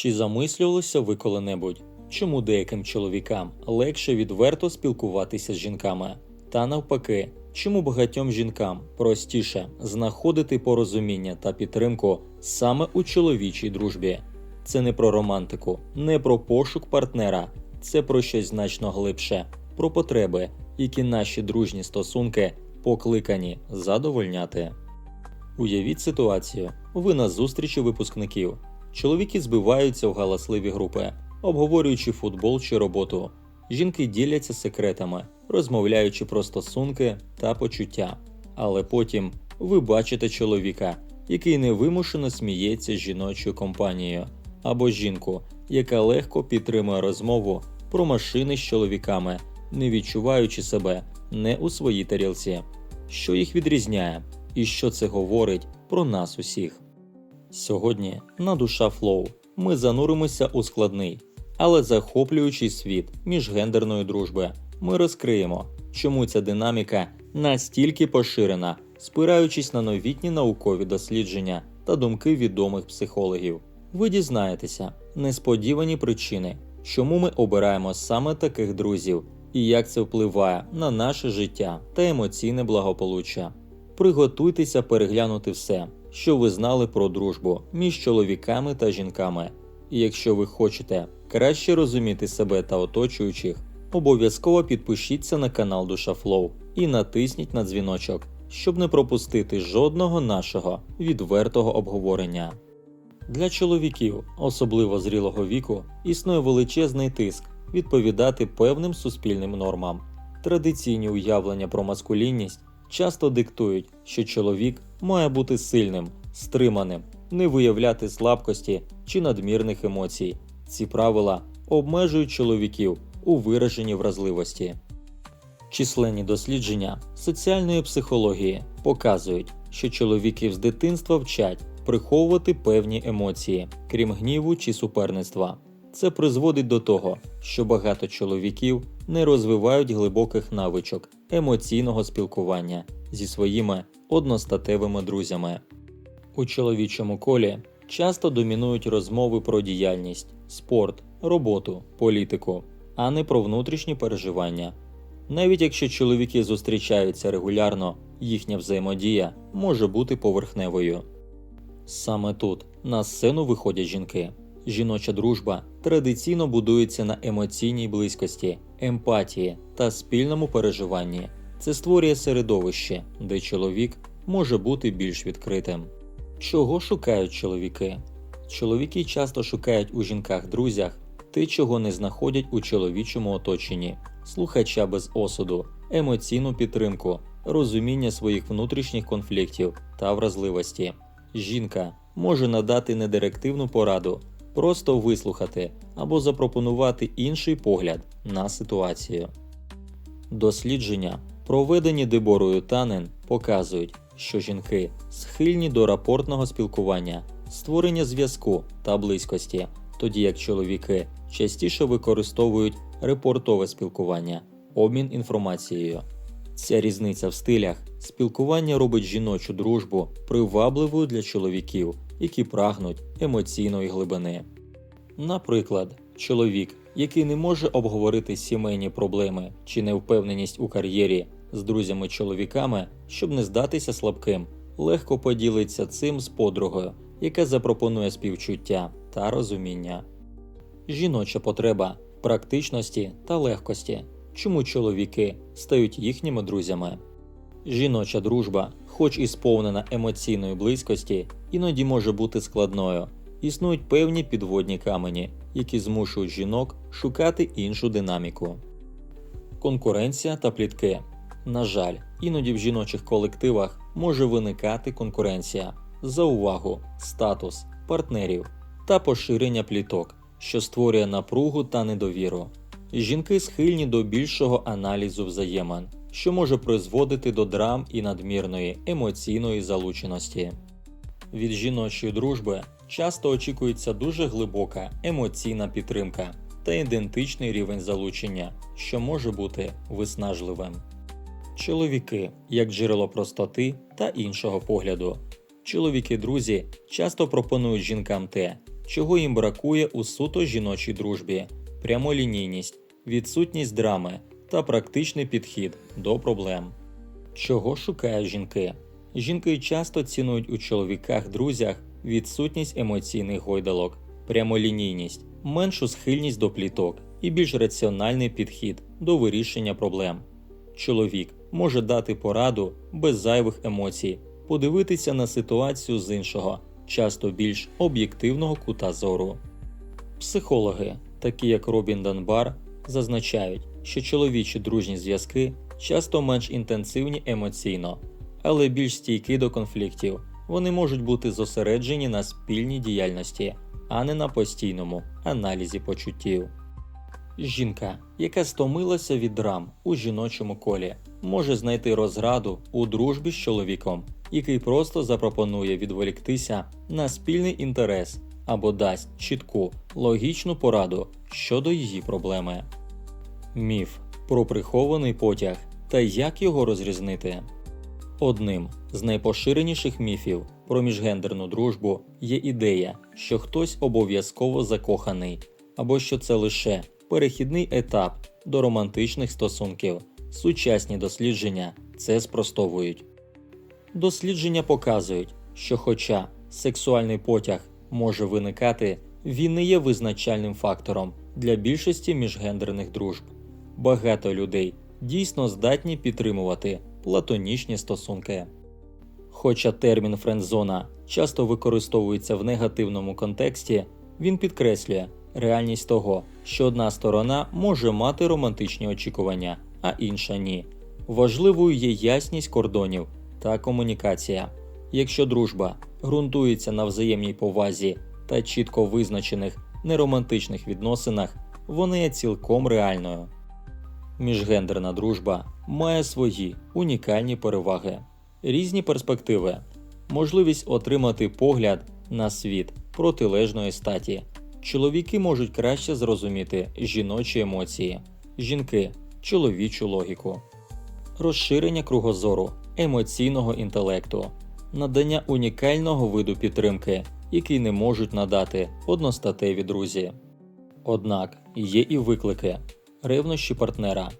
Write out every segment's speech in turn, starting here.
Чи замислювалися ви коли-небудь, чому деяким чоловікам легше відверто спілкуватися з жінками? Та навпаки, чому багатьом жінкам простіше знаходити порозуміння та підтримку саме у чоловічій дружбі? Це не про романтику, не про пошук партнера, це про щось значно глибше, про потреби, які наші дружні стосунки покликані задовольняти. Уявіть ситуацію: ви на зустрічі випускників. Чоловіки збиваються в галасливі групи, обговорюючи футбол чи роботу. Жінки діляться секретами, розмовляючи про стосунки та почуття. Але потім ви бачите чоловіка, який невимушено сміється з жіночою компанією, або жінку, яка легко підтримує розмову про машини з чоловіками, не відчуваючи себе не у своїй тарілці. Що їх відрізняє, і що це говорить про нас усіх? Сьогодні на душа Флоу ми зануримося у складний, але захоплюючий світ міжгендерної дружби. Ми розкриємо, чому ця динаміка настільки поширена, спираючись на новітні наукові дослідження та думки відомих психологів. Ви дізнаєтеся несподівані причини, чому ми обираємо саме таких друзів і як це впливає на наше життя та емоційне благополуччя. Приготуйтеся переглянути все, що ви знали про дружбу між чоловіками та жінками. І якщо ви хочете краще розуміти себе та оточуючих, обов'язково підпишіться на канал Душа Флоу і натисніть на дзвіночок, щоб не пропустити жодного нашого відвертого обговорення. Для чоловіків, особливо зрілого віку, існує величезний тиск відповідати певним суспільним нормам. Традиційні уявлення про маскулінність часто диктують, що чоловік має бути сильним, стриманим, не виявляти слабкості чи надмірних емоцій. Ці правила обмежують чоловіків у вираженні вразливості. Численні дослідження соціальної психології показують, що чоловіків з дитинства вчать приховувати певні емоції, крім гніву чи суперництва. Це призводить до того, що багато чоловіків не розвивають глибоких навичок емоційного спілкування зі своїми одностатевими друзями. У чоловічому колі часто домінують розмови про діяльність, спорт, роботу, політику, а не про внутрішні переживання. Навіть якщо чоловіки зустрічаються регулярно, їхня взаємодія може бути поверхневою. Саме тут на сцену виходять жінки. Жіноча дружба традиційно будується на емоційній близькості, емпатії та спільному переживанні. Це створює середовище, де чоловік може бути більш відкритим. Чого шукають чоловіки? Чоловіки часто шукають у жінках-друзях те, чого не знаходять у чоловічому оточенні, слухача без осуду, емоційну підтримку, розуміння своїх внутрішніх конфліктів та вразливості. Жінка може надати недирективну пораду, просто вислухати або запропонувати інший погляд на ситуацію. Дослідження, проведені Деборою Танен, показують, що жінки схильні до рапортного спілкування, створення зв'язку та близькості, тоді як чоловіки частіше використовують репортове спілкування, обмін інформацією. Ця різниця в стилях спілкування робить жіночу дружбу привабливою для чоловіків, які прагнуть емоційної глибини. Наприклад, чоловік, який не може обговорити сімейні проблеми чи невпевненість у кар'єрі з друзями-чоловіками, щоб не здатися слабким, легко поділиться цим з подругою, яка запропонує співчуття та розуміння. Жіноча потреба практичності та легкості, чому чоловіки стають їхніми друзями. Жіноча дружба, хоч і сповнена емоційної близькості, іноді може бути складною. Існують певні підводні камені, які змушують жінок шукати іншу динаміку. Конкуренція та плітки. На жаль, іноді в жіночих колективах може виникати конкуренція за увагу, статус, партнерів та поширення пліток, що створює напругу та недовіру. Жінки схильні до більшого аналізу взаємин, що може призводити до драм і надмірної емоційної залученості. Від жіночої дружби часто очікується дуже глибока емоційна підтримка та ідентичний рівень залучення, що може бути виснажливим. Чоловіки як джерело простоти та іншого погляду. Чоловіки-друзі часто пропонують жінкам те, чого їм бракує у суто жіночій дружбі: прямолінійність, відсутність драми та практичний підхід до проблем. Чого шукають жінки? Жінки часто цінують у чоловіках-друзях відсутність емоційних гойдалок, прямолінійність, меншу схильність до пліток і більш раціональний підхід до вирішення проблем. Чоловік може дати пораду без зайвих емоцій, подивитися на ситуацію з іншого, часто більш об'єктивного кута зору. Психологи, такі як Робін Данбар, зазначають, що чоловічі дружні зв'язки часто менш інтенсивні емоційно, але більш стійкі до конфліктів. Вони можуть бути зосереджені на спільній діяльності, а не на постійному аналізі почуттів. Жінка, яка стомилася від драм у жіночому колі, може знайти розраду у дружбі з чоловіком, який просто запропонує відволіктися на спільний інтерес або дасть чітку логічну пораду щодо її проблеми. Міф про прихований потяг та як його розрізнити. Одним з найпоширеніших міфів про міжгендерну дружбу є ідея, що хтось обов'язково закоханий, або що це лише перехідний етап до романтичних стосунків. Сучасні дослідження це спростовують. Дослідження показують, що, хоча сексуальний потяг може виникати, він не є визначальним фактором для більшості міжгендерних дружб. Багато людей дійсно здатні підтримувати платонічні стосунки. Хоча термін френдзона часто використовується в негативному контексті, він підкреслює реальність того, що одна сторона може мати романтичні очікування, а інша ні. Важливою є ясність кордонів та комунікація. Якщо дружба ґрунтується на взаємній повазі та чітко визначених неромантичних відносинах, вона є цілком реальною. Міжгендерна дружба має свої унікальні переваги, різні перспективи, можливість отримати погляд на світ протилежної статі. Чоловіки можуть краще зрозуміти жіночі емоції, жінки чоловічу логіку, розширення кругозору, емоційного інтелекту, надання унікального виду підтримки, який не можуть надати одностатеві друзі. Однак є і виклики, ревнощі партнера.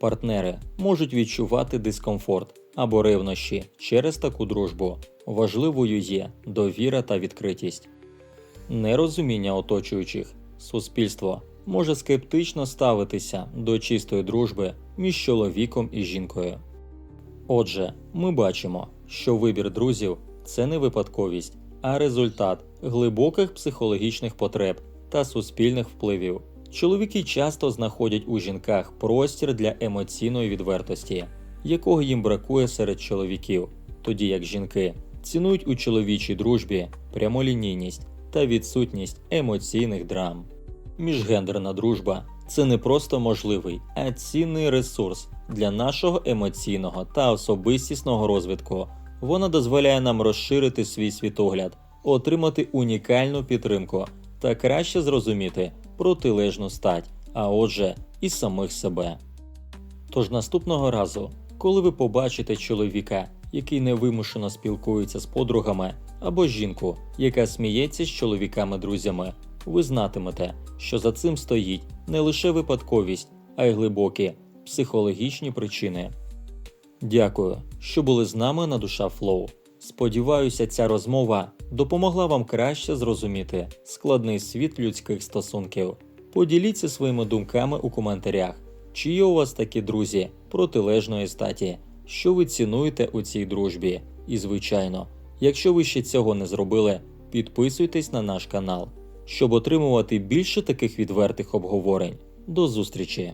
Партнери можуть відчувати дискомфорт або ревнощі через таку дружбу. Важливою є довіра та відкритість. Нерозуміння оточуючих суспільство може скептично ставитися до чистої дружби між чоловіком і жінкою. Отже, ми бачимо, що вибір друзів це не випадковість, а результат глибоких психологічних потреб та суспільних впливів. Чоловіки часто знаходять у жінках простір для емоційної відвертості, якого їм бракує серед чоловіків, тоді як жінки цінують у чоловічій дружбі прямолінійність та відсутність емоційних драм. Міжгендерна дружба це не просто можливий, а цінний ресурс для нашого емоційного та особистісного розвитку. Вона дозволяє нам розширити свій світогляд, отримати унікальну підтримку та краще зрозуміти протилежну стать, а отже, і самих себе. Тож наступного разу, коли ви побачите чоловіка, який невимушено спілкується з подругами, або жінку, яка сміється з чоловіками-друзями, ви знатимете, що за цим стоїть не лише випадковість, а й глибокі психологічні причини. Дякую, що були з нами на душа Флоу. Сподіваюся, ця розмова допомогла вам краще зрозуміти складний світ людських стосунків. Поділіться своїми думками у коментарях, чи є у вас такі друзі протилежної статі, що ви цінуєте у цій дружбі. І, звичайно, якщо ви ще цього не зробили, підписуйтесь на наш канал, щоб отримувати більше таких відвертих обговорень. До зустрічі!